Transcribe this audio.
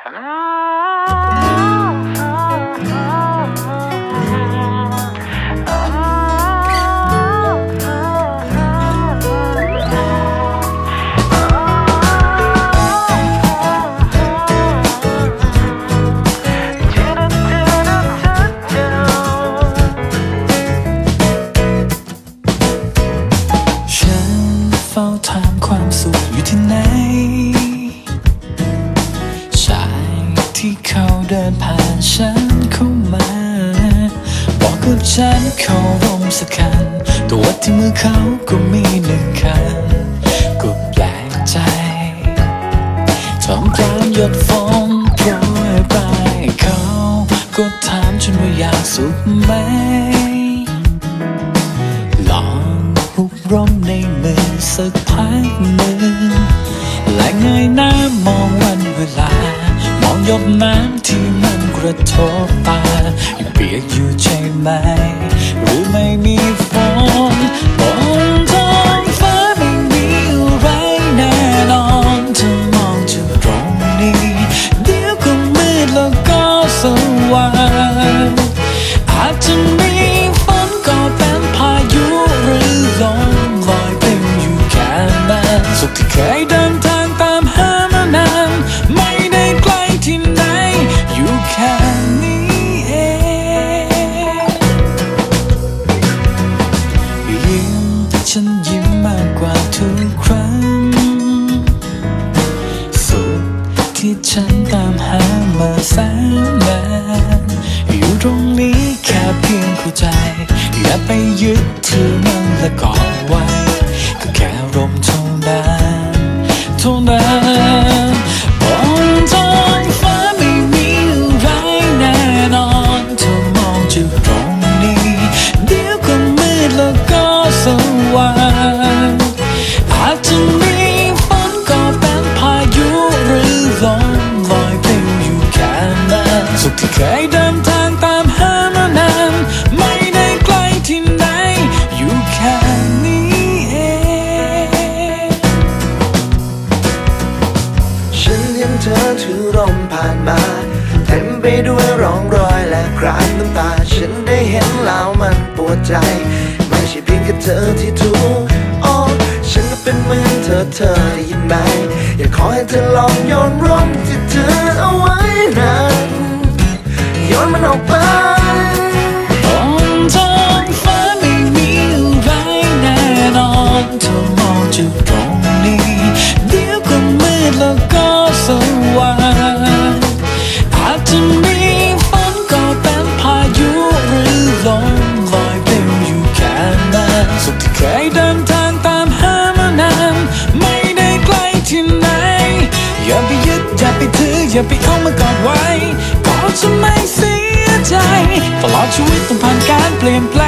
ฉั กกับฉันเขาร่มสักคันตัวที่มือเขาก็มีหนึ่งคันก็แปลกใจทำกลางหยดฝนโปรยไปเขาก็ถามฉันว่าอยากสุขไหม ลองหุบร่มในมือสักพักหนึ่งและเงยหน้ามองวันเวลามองหยดน้ำที่มัน กระทบตายังเปียกอยู่ใช่ไหมหรือไม่มีฝนบนท้องฟ้าไม่มีอะไรแน่นอนถ้ามองจากตรงนี้ เดี๋ยวก็มืดแล้วก็สว่างอาจจะ ฉันตามหามาแสนนานอยู่ตรงนี้แค่เพียงเข้าใจ อย่าไปยึดถือมันและกอน เธอถือร่มผ่านมา เต็มไปด้วยร่องรอยและคราบน้ำตา ฉันได้เห็นแล้วมันปวดใจ ไม่ใช่เพียงแค่เธอที่ทุกอ๋อฉันก็เป็นเหมือนเธอเธอได้ยินไหม อยากขอให้เธอลองโยนร่มที่เธอเอาไว้นั้นโยนมันออกไป อย่าไปเอามากอดไว้ก็จะไม่เสียใจ ตลอดชีวิตต้องผ่านการเปลี่ยนแปลง